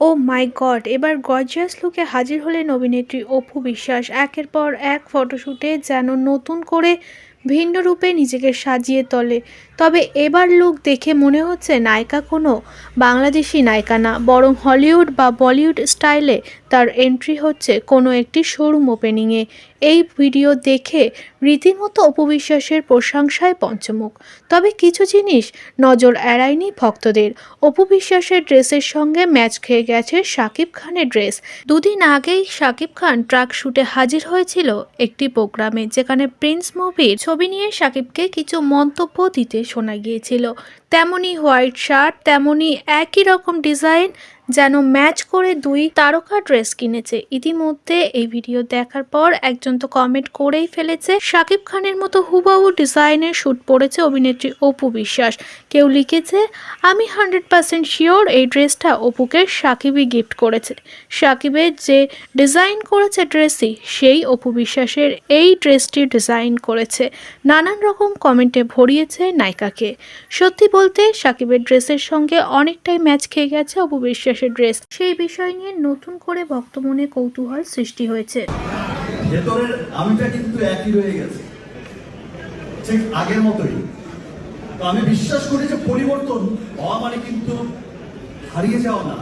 ও মাই god, এবার gorgeous লুকে হাজির হলেন অভিনেত্রী অপু বিশ্বাস। একের পর এক ফটোশ্যুটে যেন নতুন করে ভিন্ন রূপে নিজেকে সাজিয়ে তোলে। তবে এবার লোক দেখে মনে হচ্ছে নায়িকা কোনো বাংলাদেশি নায়িকা না, বরং হলিউড বা বলিউড স্টাইলে তার এন্ট্রি হচ্ছে কোনো একটি শোরুম ওপেনিংয়ে এই ভিডিও দেখে রীতিমতো অপবিশ্বাসের প্রশংসায় পঞ্চমুখ। তবে কিছু জিনিস নজর এড়ায়নি ভক্তদের। অপবিশ্বাসের ড্রেসের সঙ্গে ম্যাচ খেয়ে গেছে শাকিব খানের ড্রেস। দুদিন আগেই শাকিব খান ট্রাক শুটে হাজির হয়েছিল একটি প্রোগ্রামে, যেখানে প্রিন্স মুভির ছবি নিয়ে শাকিবকে কিছু মন্তব্য দিতে শোনা গিয়েছিল। তেমনি হোয়াইট শার্ট, তেমনি একই রকম ডিজাইন যেন ম্যাচ করে দুই তারকা ড্রেস কিনেছে। ইতিমধ্যে এই ভিডিও দেখার পর একজন তো কমেন্ট করেই ফেলেছে, শাকিব খানের মতো হুবাহু ডিজাইনের শ্যুট পড়েছে অভিনেত্রী অপু বিশ্বাস। কেউ লিখেছে, আমি হান্ড্রেড পার্সেন্ট শিওর এই ড্রেসটা অপুকে সাকিবই গিফট করেছে। সাকিবের যে ডিজাইন করেছে ড্রেসই, সেই অপু বিশ্বাসের এই ড্রেসটি ডিজাইন করেছে। নানান রকম কমেন্টে ভরিয়েছে নায়িকাকে। সত্যি বলতে, সাকিবের ড্রেসের সঙ্গে অনেকটাই ম্যাচ খেয়ে গেছে অপু বিশ্বাসের ড্রেস। সেই বিষয় নিয়ে নতুন করে ভক্তমনে কৌতূহল সৃষ্টি হয়েছে। ভেতরের আমিটা কিন্তু একই রয়ে গেছে। ঠিক আগের মতোই। তো আমি বিশ্বাস করি যে পরিবর্তন হওয়া মানে কিন্তু হারিয়ে যাওয়া না।